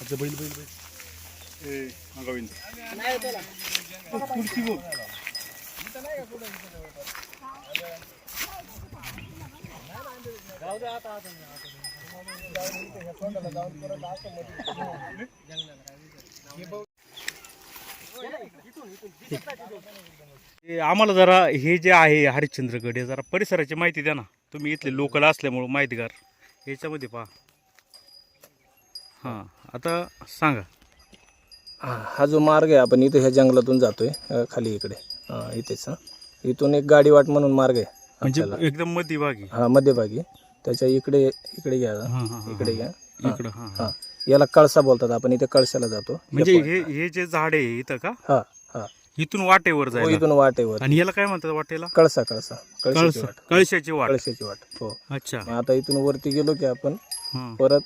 अच्छा बैल बैल बैल. ए हा गोविंद. हे आम्हाला जरा हे जे आहे हरिश्चंद्रगड हे जरा परिसराची माहिती द्या ना. तुम्ही इथले लोकल असल्यामुळं माहितीगार. याच्यामध्ये पहा. हां आता सांगा. हा हा जो मार्ग आहे आपण इथे ह्या जंगलातून जातोय अ, खाली इकडे. इथेच. हा. इथून एक गाडी वाट म्हणून मार्ग आहे म्हणजे आपल्याला. एकदम मध्यभागी. हा मध्यभागी. त्याच्या इकडे इकडे घ्या. हां हां हां इकडे घ्या. हा. इकडं हां हा याला कळसा बोलतात आपण इथे कळशाला जातो. म्हणजे हे हे जे झाड आहे इथं का? हा. इथून वाटेवर हो, जायला इथून वाटेवर. आणि याला काय म्हणतात वाटेला? कळसा कळसा. कळस. वाट. कळशाची वाट. कळशाची वाट. हो. अच्छा. मग आता इथून वरती गेलो की आपण हां. परत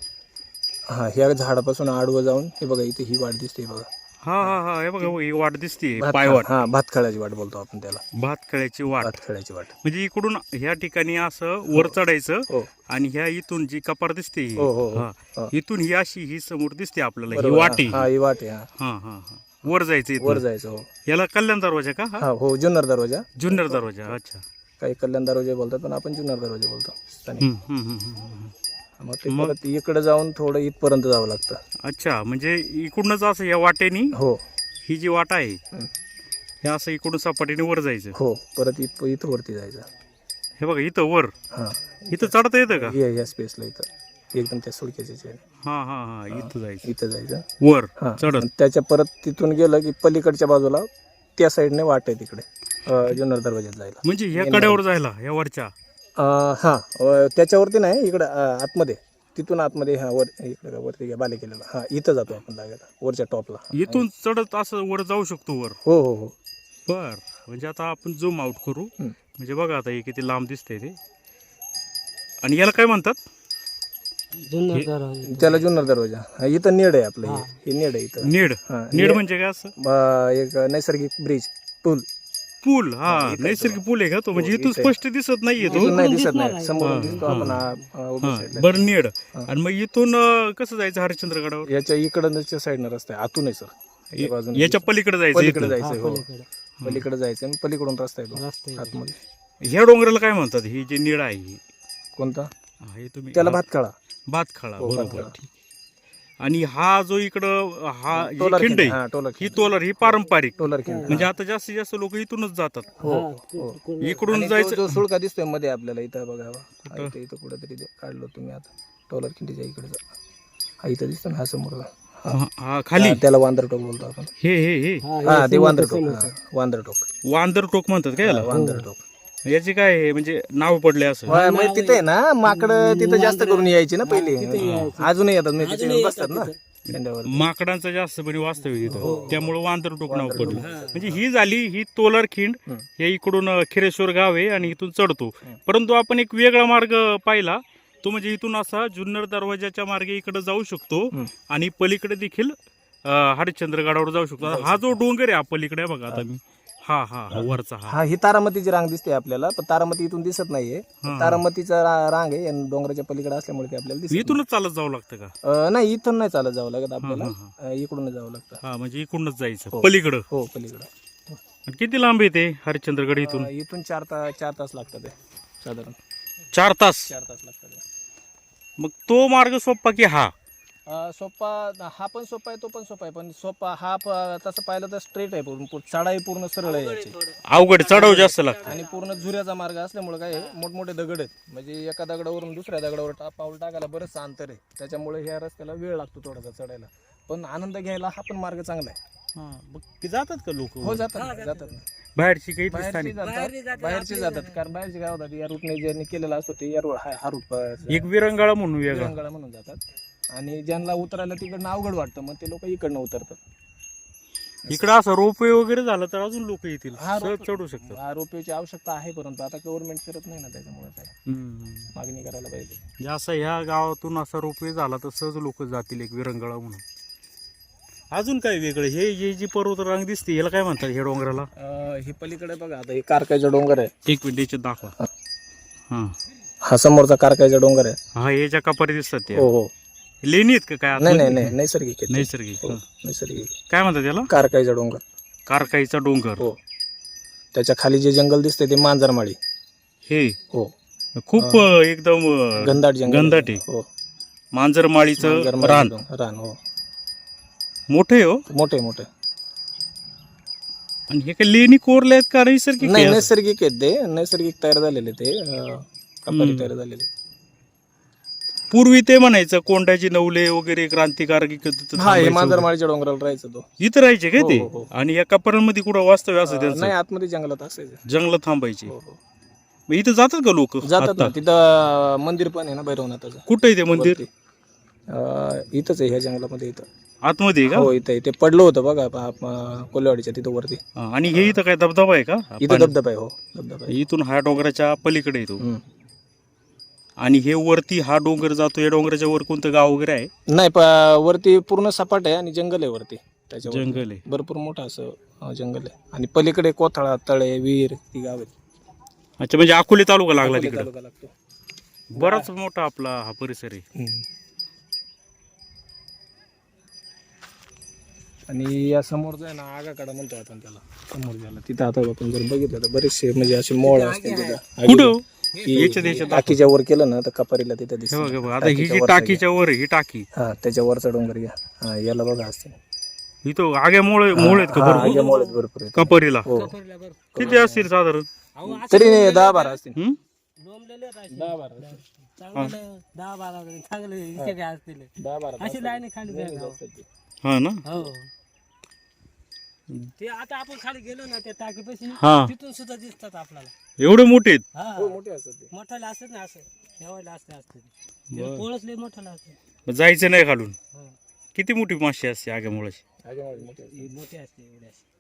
हा ह्या झाडापासून आडवं जाऊन हे बघा इथे ही वाट दिसते बघा. हा हा हा हे बघा ही वाट दिसते भात- पायवाट. हा भातखळ्याची वाट बोलतो आपण त्याला. भात खळ्याची वाट. भातखळ्याची वाट म्हणजे इकडून ह्या ठिकाणी असं वर चढायचं हो. आणि ह्या इथून जी कपार दिसते ही, हो, हो, हो. हा, हा. इथून ही अशी ही समोर दिसते आपल्याला ही बरोबर, वाटी हा ही वाट आहे हा. हा हा हा. वर जायचं वर जायचं हो. याला कल्याण दरवाजा का हा? हा हो जुन्नर दरवाजा. जुन्नर दरवाजा अच्छा. काही कल्याण दरवाजे बोलतात पण आपण जुन्नर दरवाजे बोलतो. स्थानिक. हम्म, हम्म, हम्म, हम्म, हम्म. मग ते मग? परत इकडे जाऊन थोडं इथपर्यंत जावं लागतं. अच्छा म्हणजे इकडूनच असं या वाटेनी? हो. ही जी वाट आहे हम्म. हे असं इकडून सपाटीने वर जायचं. हो परत इथं इथं वरती जायचं. हे बघा इथं वर. हा. इथं चढता येतं का? या या स्पेसला इथं. एकदम त्या सुडक्याच्या. हा हा हा इथं जायचं. इथं जायचं. वर हा चढत. आणि त्याच्या परत तिथून गेलं की पलीकडच्या बाजूला त्या साईडने वाट आहे तिकडे अं, जुन्नर दरवाज्यात जायला. म्हणजे ह्या कड्यावर जायला या वरच्या? अं, हा अं, त्याच्यावरती नाही इकडं अं, आतमध्ये. तिथून आतमध्ये हा वर इकडे का वरती घ्या बाले केलेला. हा इथं जातो आपण लागायला वरच्या टॉपला. इथून चढत असं वर जाऊ शकतो वर? हो हो हो. बर. म्हणजे आता आपण झूम आउट करू. म्हणजे बघा आता हे किती लांब दिसतंय ते. आणि याला काय म्हणतात? त्याला जुन्नर दरवाजा. हा, इथं नेड आहे आपलं हे. हे. नेड आहे इथं. नेड? हा नेड ने- म्हणजे काय असं? अं, एक नैसर्गिक ब्रिज पूल. पूल हा नैसर्गिक. पूल आहे का तो? म्हणजे इथून इथं. स्पष्ट दिसत नाहीये तो. इथून नाही दिसत नाही. समोर दिसतो. आपण हा, हा, उभ्या साईडला. बर नेड. आणि मग इथून अं, कसं जायचं हरिश्चंद्रगडावर? याच्या इकडच्या साईडनं रस्ता आहे. आतून आहे सर य- बाजूने. याच्या पलीकडे जायचं पलीकडे इथून. जायचंय हो पलीकडे. जायचंय आणि पलीकडून रस्ता आहे तो. आतमध्ये. ह्या डोंगराला काय म्हणतात? ही जी निळ आहे ही. कोणता? हा, हे तुम्ही त्याला भातखळा. भातखळा हो, बरोबर. भातखळा. ठीक आणि हा जो इकडं हा टोलर खिंड आहे हा टोलर ही तोलर ही पारंपरिक. टोलर खिंड म्हणजे आता जास्तीत जास्त लोक इथूनच जातात. हो. हो. इकडून आणि तो जायचं जो सुळका दिसतोयमध्ये आपल्याला इथं बघावा इथं इथं कुठेतरी काढलो तुम्ही आता. टोलर खिंडीच्या इकडे जा. हा इथं दिसतो ना हा समोर हा. हा, हा खाली. हा, त्याला वांदर टोक बोलतो आपण. हे हे हे. हा ते वांदर टोक. हा, वांदर टोक. वांदर टोक म्हणतात काय याला? वांदर टोक याचे काय आहे? म्हणजे नाव पडले असं. होय, मग तिथे ना माकड तिथं जास्त करून यायची ना पहिली. अजूनही येतात म्हणजे तिथे बसतात ना. माकडांचं जास्त म्हणे वास्तव आहे तिथं. त्यामुळे वांदर टोक नाव पडलं. म्हणजे ही झाली ही तोलर खिंड. हे इकडून अं, खिरेश्वर गाव आहे आणि इथून चढतो. परंतु आपण एक वेगळा मार्ग पाहिला. तो म्हणजे इथून असा जुन्नर दरवाजाच्या मार्गे इकडे जाऊ शकतो. आणि पलीकडे देखील अं, हरिश्चंद्रगडावर जाऊ शकतो. हा जो डोंगर आहे हा पलीकडे बघा आता मी. हा हा हा वरचा हा. हा ही तारामतीची रांग दिसते आपल्याला पण तारामती इथून दिसत नाहीये. हा. तारामतीचा रा- रांग आहे आणि डोंगराच्या पलीकडे असल्यामुळे ते आपल्याला दिसत इथूनच चालत जावं लागतं का? नाही. अं, नाही इथून नाही चालत जावं लागत आपल्याला. हा, हा, अं, इकडून जावं लागतं. हा म्हणजे इकडूनच जायचं हो. पलीकडं. हो पलीकडं. आणि किती लांब येते हरिश्चंद्रगड इथून? इथून चार तास चार तास लागतात ते साधारण. चार तास. चार तास लागतात. मग तो मार्ग सोपा की हा? सोपा हा पण सोपा आहे तो पण सोपा आहे पण सोपा हा प- तसं पाहिलं तर स्ट्रेट आहे पूर्ण पूर्ण- चढाई पूर्ण सरळ आहे याची. अवघड चढाव जास्त लागतं. आणि पूर्ण झुऱ्याचा मार्ग असल्यामुळे काय आहे, मोठमोठे दगड आहेत. म्हणजे एका दगडावरून दुसऱ्या दगडावर टा- पाऊल टाकायला बरंच अंतर आहे त्याच्यामुळे ह्या रस्त्याला वेळ लागतो थोडासा चढायला. पण आनंद घ्यायला हा पण मार्ग चांगला आहे. जातात का लोक? हो जातात जातात. ना. बाहेरची काही बाहेरची स्थानिक? जातात बाहेरचे जातात. कारण बाहेरचे काय होतात या रूटने ज्यांनी केलेला असतो ते या रो- हा हा रूट एक विरंगाळा म्हणून वेगळा. विरंगाळा म्हणून जातात. आणि ज्यांना उतरायला तिकडनं अवघड वाटतं मग ते लोक इकडनं उतरतात. इकडं असं रोपवे वगैरे झालं तर अजून लोक येतील. हा, सहज चढू शकतात. हा रोपवेची आवश्यकता आहे परंतु आता गव्हर्नमेंट करत नाही ना त्याच्यामुळे काय हम्म. मागणी करायला पाहिजे. म्हणजे असं ह्या गावातून असा रोपवे झाला तर सहज लोक जातील एक विरंगाळा म्हणून. अजून काय वेगळं? हे हे जी पर्वत रांग दिसते याला काय म्हणतात हे डोंगराला? अं, हे पलीकडे बघा आता हे कारकायचं डोंगर आहे एक मिनिट दाखवा. हा. हा. समोरचा कारकाईचा डोंगर आहे हा हे ज्या कपारी दिसतात त्या हो हो. लेणी आहेत का काय नाही नाही? नाही नैसर्गिक. नैसर्गिक हो, हं. नैसर्गिक काय म्हणतात त्याला? कारकाईचा डोंगर कारकाईचा डोंगर. हो. त्याच्याखाली जे जंगल दिसते ते मांजरमाळी. हे? हो. खूप अं, एकदम अं, गंधाट जंगल. गंधाट. आहे. हो. मांजरमाळीचं मांजरमाळी रान. डोंगर, रान हो. मोठे हो? मोठे मोठे आणि हे काय लेणी कोरले आहेत का? नैसर्गिक नाही आहे असं? नैसर्गिक आहेत ते. नैसर्गिक तयार झालेले ते. अं, कपारी हम्म. तयार झालेले पूर्वी ते म्हणायचं कोंडाची नवले वगैरे क्रांतिकारक हा हे. मांजरमाळीच्या डोंगराला राहायचं तो. इथं राहायचे काय हो, ते? हो, हो. आणि या कपड्यांमध्ये कुठं वास्तव्य असं अं, नाही त्यांचं आतमध्ये जंगलात असायचं. जंगलात थांबायचे. हो, हो. मग इथं जातात का लोक? जातात ना तिथं मंदिर पण आहे ना भैरवनाथाचं. कुठं आहे ते मंदिर. अं, इथंच आहे ह्या जंगलामध्ये इथं. आतमध्ये आहे का? हो इथं आहे. ते पडलं होतं बघा प- प- कोल्हेवाडीच्या तिथं वरती. हा, आणि हे इथं काय धबधबा आहे का? इथं धबधबा आहे हो धबधबा आहे. इथून हा डोंगराच्या पलीकडे येतो हम्म. आणि हे वरती हा डोंगर जातो या डोंगराच्या वर कोणतं गाव वगैरे आहे? नाही प- वरती पूर्ण सपाट आहे आणि जंगल आहे वरती. त्याच्यावर जंगल आहे. भरपूर मोठं असं अं, जंगल आहे. आणि पलीकडे कोथळा तळे विहीर ती गाव आहेत. अच्छा म्हणजे अकोले तालुका लागला अकोले तिकडे? तालुका लागतो. बराच मोठा आपला हा परिसर आहे. हम्म. आणि या समोरचा आहे ना आगाकडा म्हणतो आपण त्याला. समोर ज्याला. तिथं आता आपण जर बघितलं तर बरेचसे म्हणजे असे मोळ असते तिथं. कुठं? टाकीच्या वर केलं ना तर कपारीला तिथं हे दिसत बघा बघा आता ही जी टाकीच्या वर आहे ही टाकी. हा त्याच्या वरचा डोंगर घ्या. हा याला बघा असते इथं आग्या मोळ मोळ आहेत का हा, भरपूर? या मोळ्यात भरपूर आहेत. कपरीला. हो. किती असतील साधारण? तरी नाही, दहा बारा असतील. हम्म? दहा बारा असतील. चांगलं दहा बारा चांगले इथे काय असतील. दहा बारा अशी लाईन खाली जायला. हा ना? हो. ते आता आपण खाली गेलो ना त्या टाकीपाशी हा. तिथून सुद्धा दिसतात आपल्याला. एवढे मोठे आहेत? हा. हो मोठे असतात ते. मोठाले असतात ना असं. ठेवायला असते असते पोळसले मोठाला असते. मग जायचं नाही खालून? हो. किती मोठी माशी असते आग्या मोळाची आगे मागे मोठे असतात. हे मोठे असते एवढे असे.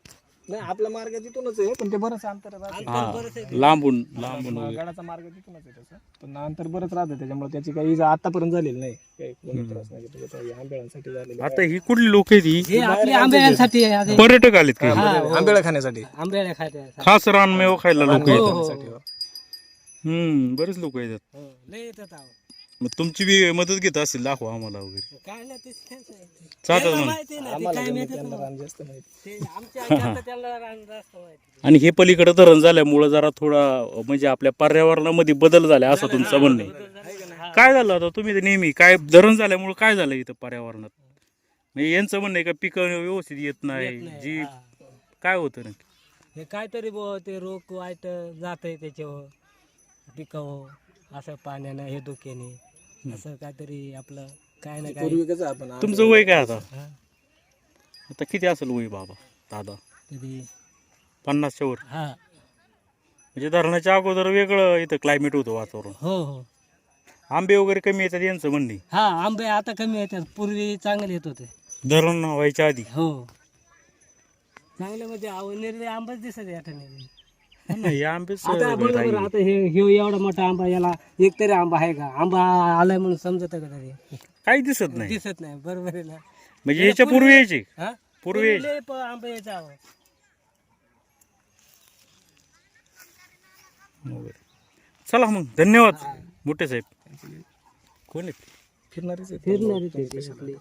नाही आपला मार्ग तिथूनच आहे पण ते बरंच अंतर राहतं. हा लांबून लांबून वगैरे. गडाचा मार्ग तिथूनच आहे तसं पण अंतर बरंच राहतं त्याच्यामुळे त्याची काही इजा आतापर्यंत झालेली नाही काही कोणी त्रास नाही घेतला. त्याचा हे आंबेळांसाठी झालेलं आता ही कुठली लोक आहेत ही हे आपले आंब्यासाठी आहे आता. पर्यटक आलेत का हा, हो. आंबेळा खाण्यासाठी आंब्याला खाते खास रानमेव खायला लोक हो, येतात हो. खाण्यासाठी, हो. हम्म बरेच लोक येतात हो, लय येतात आहो. मग तुमची बी मदत घेत असतील दाखवा आम्हाला वगैरे काय नाही तेच त्यांचं आहे. चालतं त्यांना मग. माहिती ना ते आम्हाला काय जमेल, माहिती त्यांना ना. रान जास्त माहिती ते आमच्या आईच्या त्यांना रान जास्त माहिती आणि हे पलीकडे धरण झाल्यामुळं जरा थोडा म्हणजे आपल्या पर्यावरणामध्ये बदल झाला असं तुमचं म्हणणं आहे. काय झालं आता तुम्ही ते नेहमी काय धरण झाल्यामुळं काय झालं इथं पर्यावरणात म्हणजे यांचं म्हणणं आहे का पिकं व्यवस्थित येत नाही जी हा. काय होतं नक्की हे काहीतरी बुवा ते रोग वाईट जात आहे त्याच्यावर पिकावं असं पाण्यानं हे धोक्याने असं काहीतरी आपलं काय ना काय. पूर्वी कसं आपण तुमचं वय काय आता? हा, आता किती असेल वय बाबा दादा? तरी पन्नासच्या वर हा. म्हणजे धरणाच्या अगोदर वेगळं इथं क्लायमेट होतं वातावरण. हो हो. आंबे वगैरे कमी येतात यांचं म्हणणे. हा आंबे आता कमी येतात. पूर्वी चांगले येत होते. धरण व्हायच्या आधी. हो. चांगले म्हणजे आव- निर्ले आंबाच दिसत या ठिकाणी नाही आंबेच आता हे हे एवढा मोठा आंबा याला एक तरी आंबा आहे का? आंबा आलाय म्हणून समजत का तरी? काही दिसत नाही. दिसत नाही बरोबर आहे ना. म्हणजे याच्या पूर्वी यायचे. हा? पूर्वी यायचे. लय प- आंबा यायचा. वगैरे. चला मग धन्यवाद मोठे साहेब. कोण आहेत? फिरणारीच आहेत. फिरणारी ते आपली